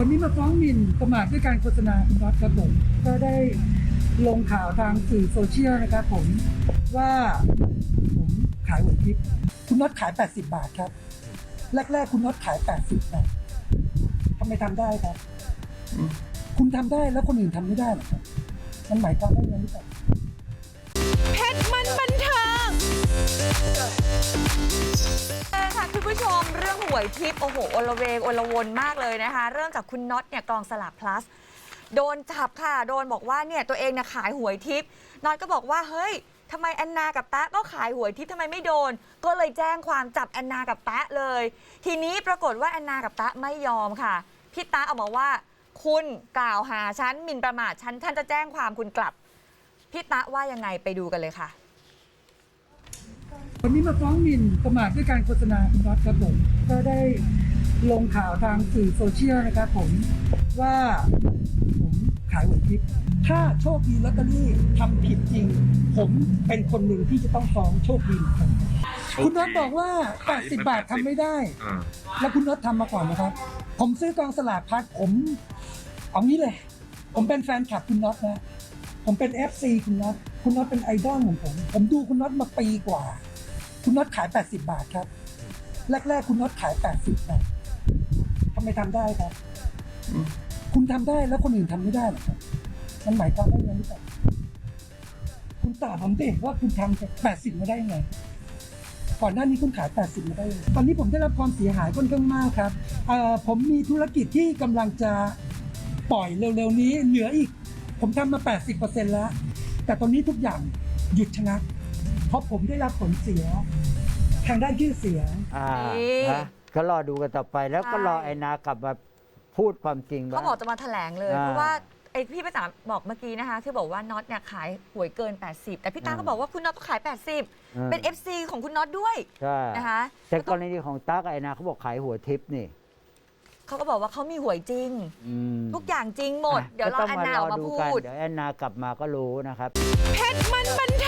วันนี้มาฟ้องหมิ่นประมาทด้วยการโฆษณาคุณน็อตครับผม ก็ได้ลงข่าวทางสื่อโซเชียลนะครับผมว่าผมขายหวยทิพย์คุณน็อตขาย 80 บาทครับ แรก ๆ คุณน็อตขาย 80 บาททำไมทำได้ครับ คุณทำได้แล้วคนอื่นทำไม่ได้หรอครับ มันหมายความว่าอย่างไรหรือเปล่าเพชรมันบันเทิง วยทิพย์โอ้โหโอลเวงโอลวนมากเลยนะคะ เรื่องจากคุณน็อตเนี่ยกองสลาก plus โดนจับค่ะ โดนบอกว่าเนี่ยตัวเองเนี่ยขายหวยทิพย์น็อตก็บอกว่าเฮ้ยทำไมแอนนากับแตะก็ขายหวยทิพย์ทำไมไม่โดน ก็เลยแจ้งความจับแอนนากับแตะเลย ทีนี้ปรากฏว่าแอนนากับแตะไม่ยอมค่ะพี่ตะออกมาว่า คุณกล่าวหาฉันหมิ่นประมาทฉันฉันจะแจ้งความคุณกลับพี่ตะว่ายังไงไปดูกันเลยค่ะ วันนี้มาฟ้องหมิ่นประมาทด้วยการโฆษณาคุณน็อตครับผม ก็ได้ลงข่าวทางสื่อโซเชียลนะครับผมว่าผมขายหวยทิพย์ถ้าโชคดีลอตเตอรี่ทำผิดจริง ผมเป็นคนหนึ่งที่จะต้องฟ้องโชคดีเหมือนกันคุณน็อตบอกว่า 80 บาททำไม่ได้ อ่าแล้วคุณน็อตทำมาก่อนนะครับ ผมซื้อกองสลากพัดผมเอางี้เลย ผมเป็นแฟนคลับคุณน็อตนะ ผมเป็น FC คุณน็อต คุณน็อตเป็นไอดอลของผม ผมดูคุณน็อตมาปีกว่า คุณน็อตขาย 80 บาทครับ แรกๆ คุณน็อตขาย 80บาททำไมทำได้ครับ คุณทำได้แล้วคนอื่นทำไม่ได้เหรอครับ มันหมายความว่าอย่างไรหรือเปล่าคุณตอบผมดิว่าคุณทำ80มาได้ยังไงก่อนหน้านี้คุณขาย 80 มาได้ยังไงตอนนี้ผมได้รับความเสียหายค่อนข้างมากครับเอ่อผมมีธุรกิจที่กำลังจะปล่อยเร็วๆนี้ เหลืออีก ผมทำมา 80%แล้ว แต่ตอนนี้ทุกอย่างหยุดชะงัก เพราะผมได้รับผลเสีย ทางด้านชื่อเสียง อ่านี่นะก็รอดูกันต่อไปแล้วก็ใช่รอไอ้นากลับมาพูดความจริงบ้าเขางบอกจะมาแถลงเลย อ่าเพราะว่าไอพี่ประสานบอกเมื่อกี้นะคะที่บอกว่าน็อตเนี่ยขายหวยเกิน 80 แต่พี่ตาอ่าก็บอกว่าคุณน็อตก็ขายอ่า80 เป็น FC ของคุณน็อตด้วยใช่นะคะแต่แล้วกรณีของตากับไอ้นาเขาบอกขายหัวทิพย์นี่เขาก็บอกว่าเขามีหวยจริง อืมทุกอย่างจริงหมดะเดี๋ยวรอก็แอนต้งนาออกมาดูพูกันด เดี๋ยวแอนนากลับมาก็รู้นะครับ เพชรมันบันเทิ